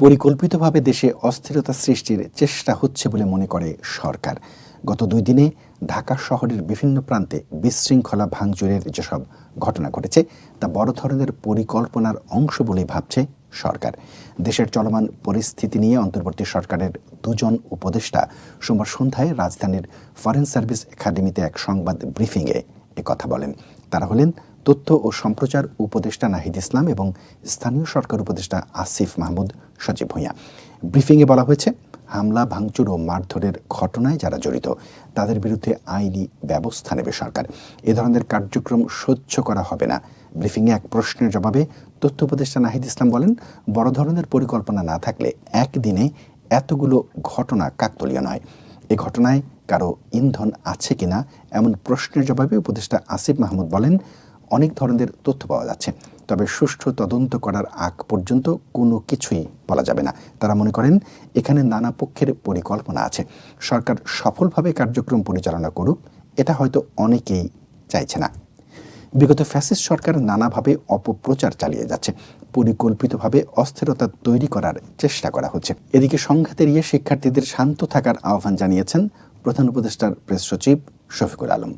পরিকল্পিতভাবে দেশে অস্থিরতা সৃষ্টির চেষ্টা হচ্ছে বলে মনে করে সরকার। গত দুই দিনে ঢাকা শহরের বিভিন্ন প্রান্তে বিশৃঙ্খলা ভাঙচুরের যেসব ঘটনা ঘটেছে, তা বড় ধরনের পরিকল্পনার অংশ বলেই ভাবছে সরকার। দেশের চলমান পরিস্থিতি নিয়ে অন্তর্বর্তী সরকারের দুজন উপদেষ্টা সোমবার সন্ধ্যায় রাজধানীর ফরেন সার্ভিস একাডেমিতে এক সংবাদ ব্রিফিংয়ে কথা বলেন। তারা হলেন তথ্য ও সম্প্রচার উপদেষ্টা নাহিদ ইসলাম এবং স্থানীয় সরকার উপদেষ্টা আসিফ মাহমুদ সজীব ভূঁইয়া। ব্রিফিংয়ে বলা হয়েছে, হামলা, ভাঙচুর ও মারধরের ঘটনায় যারা জড়িত, তাদের বিরুদ্ধে আইনি ব্যবস্থা নেবে সরকার। এ ধরনের কার্যক্রম সহ্য করা হবে না। ব্রিফিংয়ে এক প্রশ্নের জবাবে তথ্য উপদেষ্টা নাহিদ ইসলাম বলেন, বড় ধরনের পরিকল্পনা না থাকলে একদিনে এতগুলো ঘটনা কাকতলীয় নয়। এ ঘটনায় কারও ইন্ধন আছে কিনা এমন প্রশ্নের জবাবে উপদেষ্টা আসিফ মাহমুদ বলেন অনেক ধরনের তথ্য পাওয়া যাচ্ছে। তবে সুষ্ঠু তদন্ত করার আগ পর্যন্ত কোনো কিছুই বলা যাবে না। তারা মনে করেন, এখানে নানা পক্ষের পরিকল্পনা আছে। সরকার সফলভাবে কার্যক্রম পরিচালনা করুক, এটা হয়তো অনেকেই চাইছে না। বিগত ফ্যাসিস্ট সরকার নানাভাবে অপপ্রচার চালিয়ে যাচ্ছে। পরিকল্পিতভাবে অস্থিরতা তৈরি করার চেষ্টা করা হচ্ছে। এদিকে সংঘাত এড়িয়ে শিক্ষার্থীদের শান্ত থাকার আহ্বান জানিয়েছেন প্রধান উপদেষ্টার প্রেস সচিব শফিকুল আলম।